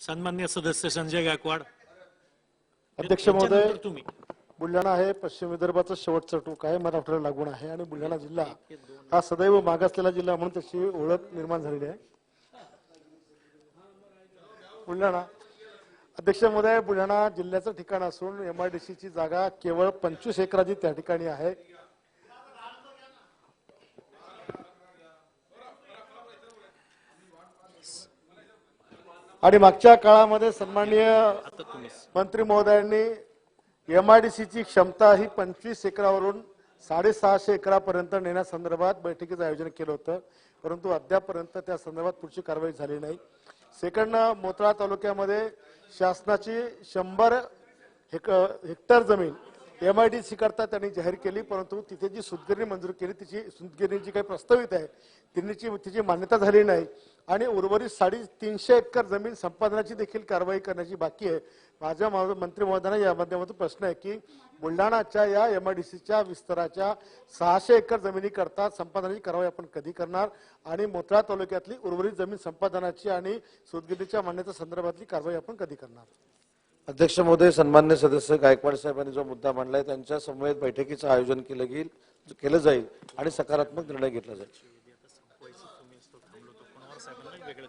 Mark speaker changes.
Speaker 1: सन्मान्य सदस्य संजय गायकवाड.
Speaker 2: अध्यक्ष महोदय
Speaker 1: तुम्ही.
Speaker 2: बुलढाणा हे पश्चिम विदर्भाचं शेवटचं टोक आहे मराठवाड्याला लागून आहे आणि बुलढाणा जिल्हा हा सदैव मागासलेला जिल्हा म्हणून त्याची ओळख निर्माण झालेली आहे. बुलढाणा. अध्यक्ष महोदय बुलढाणा जिल्ह्याचं ठिकाण असून एमआयडीसी ची जागा केवळ पंचवीस एकराची त्या ठिकाणी आहे. आणि मागच्या काळामध्ये सन्माननीय मंत्री महोदयांनी एमआयडीसीची क्षमता ही पंचवीस एकरावरून साडेसहाशे एकरापर्यंत नेण्यासंदर्भात बैठकीचं आयोजन केलं होतं. परंतु अद्यापपर्यंत त्या संदर्भात पुढची कारवाई झाली नाही. सेकंड मोतळा तालुक्यामध्ये शासनाची शंभर हेक हेक्टर जमीन एमआयडीसी करता त्यांनी जाहीर केली परंतु तिथे जी सुदगिरणी मंजूर केली तिची सुतगिरणी जी काही प्रस्तावित आहे तिची तिची मान्यता झाली नाही. आणि उर्वरित साडे तीनशे एकर जमीन संपादनाची देखील कारवाई करण्याची बाकी आहे. माझ्या मंत्री महोदयांना या माध्यमातून प्रश्न आहे की बुलढाणाच्या या एम आय डी सीच्या विस्ताराच्या सहाशे एकर जमिनी करता संपादनाची कारवाई आपण कधी करणार? आणि मोतळा तालुक्यातली उर्वरित जमीन संपादनाची आणि सुदगिरीच्या मान्यता संदर्भातली कारवाई आपण कधी करणार?
Speaker 3: अध्यक्ष महोदय सन्मान्य सदस्य गायकवाड साहेबांनी जो मुद्दा मांडलाय त्यांच्या समवेत बैठकीचं आयोजन केलं गेल केलं जाईल आणि सकारात्मक निर्णय घेतला जाईल. cosa económica que